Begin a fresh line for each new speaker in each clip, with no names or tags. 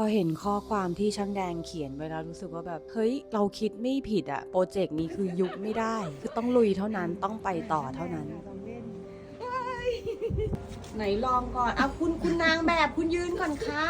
พอเห็นข้อความที่ช่างแดงเขียนไว้แล้วรู้สึกว่าแบบเฮ้ยเราคิดไม่ผิดอะโปรเจกต์นี้คือยุบไม่ได้ คือต้องลุยเท่านั้นต้องไปต่อเท่านั้น
ไหนลองก่อนเอาคุณคุณนางแบบคุณยืนก่อนค่ะ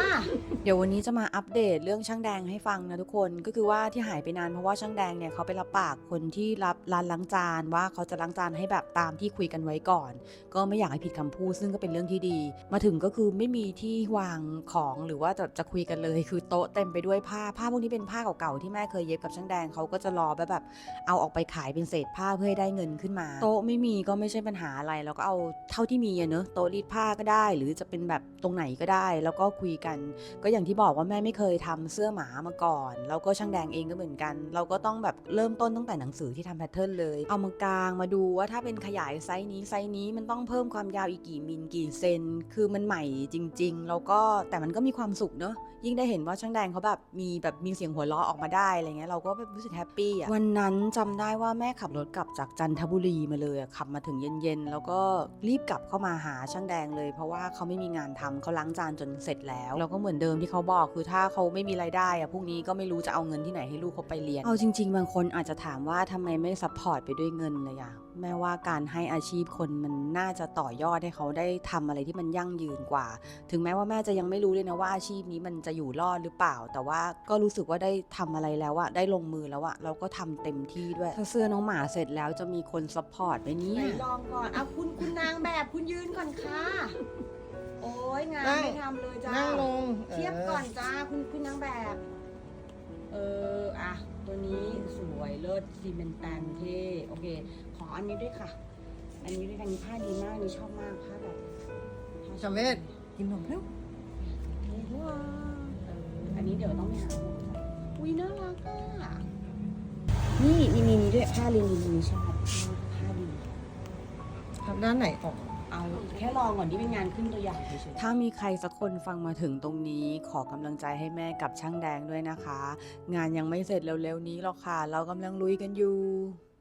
เดี๋ยววันนี้จะมาอัปเดตเรื่องช่างแดงให้ฟังนะทุกคนก็คือว่าที่หายไปนานเพราะว่าช่างแดงเนี่ยเขาไปรับปากคนที่รับร้านล้างจานว่าเขาจะล้างจานให้แบบตามที่คุยกันไว้ก่อน ก็ไม่อยากให้ผิดคำพูดซึ่งก็เป็นเรื่องที่ดี มาถึงก็คือไม่มีที่วางของหรือว่าจะจะคุยกันเลย คือโต๊ะเต็มไปด้วยผ้าผ้าพวกนี้เป็นผ้าเก่าๆที่แม่เคยเย็บกับช่างแดงเขาก็จะรอแบบแบบเอาออกไปขายเป็นเศษผ้าเพื่อให้ได้เงินขึ้นมา โต๊ะไม่มีก็ไม่ใช่ปัญหาอะไรเราก็เอาเท่าที่มีอะเนอะโต๊ะรีดผ้าก็ได้ หรือจะเป็นแบบตรงไหนก็ได้ แล้วก็คุยกัน ก็อย่างที่บอกว่าแม่ไม่เคยทำเสื้อหมามาก่อน แล้วก็ช่างแดงเองก็เหมือนกัน เราก็ต้องแบบเริ่มต้นตั้งแต่หนังสือที่ทำแพทเทิร์นเลย เอามากลางมาดูว่าถ้าเป็นขยายไซส์นี้ไซส์นี้มันต้องเพิ่มความยาวอีกกี่มิลกี่เซน คือมันใหม่จริง ๆ แล้วก็แต่มันก็มีความสุขเนอะยิ่งได้เห็นว่าช่างแดงเขาแบบมีแบบมีเสียงหัวเราะออกมาได้อะไรเงี้ยเราก็แบบรู้สึกแฮปปี้อะวันนั้นจำได้ว่าแม่ขับรถกลับจากจันทบุรีมาเลยขับมาถึงเย็นๆแล้วก็รีบกลับเข้ามาหาช่างแดงเลย เพราะว่าเขาไม่มีงานทำเขาล้างจานจนเสร็จแล้วแล้วก็เหมือนเดิมที่เขาบอกคือถ้าเขาไม่มีรายได้อะพรุ่งนี้ก็ไม่รู้จะเอาเงินที่ไหนให้ลูกเขาไปเรียนเอาจริง ๆ บางคนอาจจะถามว่าทำไมไม่ซัพพอร์ตไปด้วยเงินเลยอะ แม้ว่าการให้อาชีพคนมันน่าจะต่อยอดให้เขาได้ทำอะไรที่มันยั่งยืนกว่า ถึงแม้ว่าแม่จะยังไม่รู้เลยนะว่าอาชีพนี้มันจะอยู่รอดหรือเปล่า แต่ว่าก็รู้สึกว่าได้ทำอะไรแล้วอะได้ลงมือแล้วอะเราก็ทำเต็มที่ด้วยถ้าเสื้อน้องหมาเสร็จแล้วจะมีคนซัพพอร์ตไหมเนี่
ไหน
ย
ลองก่อนเอาคุณคุณนางแบบคุณยืนก่อนค่ะโอ้ยงาน
นั่ง
ไม่ทำเลยจ้า
นั่งลง
เทียบก่อนจ้าคุณคุณนางแบบ เอออะ ตัวนี้สวยเลิศซีเมนต์แตนเท่โอเค ขออันนี้ด้วยค่ะ อันนี้ด้วยกันผ้าดีมากนี่ชอบมากผ้าแบบผ้า
ชาเวทกินนมเร็ว
ว้าวเอออันนี้เดี๋ยวต้องไปหาอุ้ยน่ารักอะนี่มีมีนี้ด้วยผ้าลินินนี้ชอบผ้าดี
ทำด้านไหนออก
เอาแค่ลองก่อนที่เป็นงานขึ้นตัวอย่างเฉย
ถ้ามีใครสักคนฟังมาถึงตรงนี้ ขอกำลังใจให้แม่กับช่างแดงด้วยนะคะ งานยังไม่เสร็จเร็วๆนี้หรอกค่ะ เรากำลังลุยกันอยู่